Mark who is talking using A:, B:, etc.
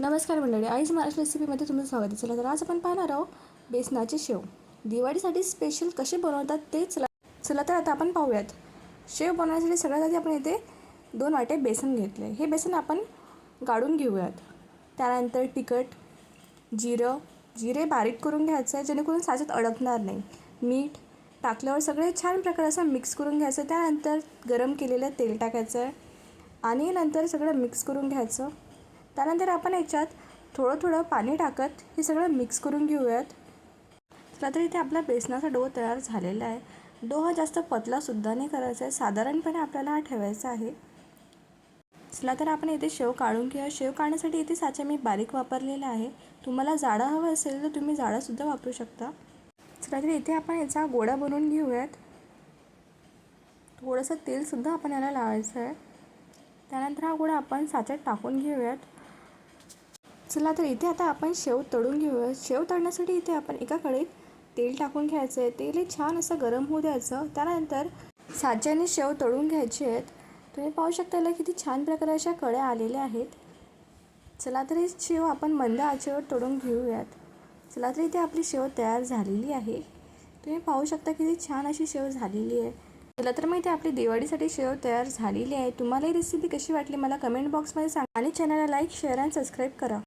A: नमस्कार मंडळी आईज महाराष्ट्र रेसिपीमध्ये तुमचं स्वागत आहे. चला तर आज आपण पाहणार आहोत बेसनाचे शेव. दिवाळीसाठी स्पेशल कसे बनवतात ते चला चला तर आता आपण पाहूयात. शेव बनवण्यासाठी सगळ्यात आधी आपण इथे दोन वाटे बेसन घेतले. हे बेसन आपण गाळून घेऊयात. त्यानंतर तिखट जिरं जिरे बारीक करून घ्यायचं आहे जेणेकरून साच्यात अडकणार नाही. मीठ टाकल्यावर सगळे छान प्रकारे असं मिक्स करून घ्यायचं त्यानंतर गरम केलेलं तेल टाकायचं आहे. आणि नंतर सगळं मिक्स करून घ्यायचं. त्यानंतर आपण याच्यात थोडं थोडं पाणी टाकत हे सगळं मिक्स करून घेऊयात. चला तर इथे आपला बेसनाचा डो तयार झालेला आहे. डो हा जास्त पतलासुद्धा नाही करायचा आहे. साधारणपणे आपल्याला हा ठेवायचा आहे. चला तर आपण इथे शेव काढून घेऊया. शेव काढण्यासाठी इथे साचा मी बारीक वापरलेला आहे. तुम्हाला जाडा हवं असेल तर तुम्ही जाडासुद्धा वापरू शकता. चला तर इथे आपण याचा गोळा बनवून घेऊयात. थोडंसं तेलसुद्धा आपण याला लावायचं आहे. त्यानंतर हा गोळा आपण साच्यात टाकून घेऊयात. चला तर इथे आता आपण शेव तळून घेऊया. शेव तळण्यासाठी इथे आपण एका कडीत तेल टाकून घ्यायचं आहे. तेल हे छान असं गरम होऊ द्यायचं. त्यानंतर साच्याने शेव तळून घ्यायचे आहेत. तुम्ही पाहू शकता याला किती छान प्रकारे अशा कळ्या आलेल्या आहेत. चला तर हे शेव आपण मंद आचेवर तळून घेऊयात. चला तर इथे आपली शेव तयार झालेली आहे. तुम्ही पाहू शकता किती छान अशी शेव झालेली आहे. चला तर मग इथे आपली दिवाळीसाठी शेव तयार झालेली आहे. तुम्हाला ही रेसिपी कशी वाटली मला कमेंट बॉक्समध्ये सांगा आणि चॅनलला लाईक शेअर आणि सबस्क्राईब करा.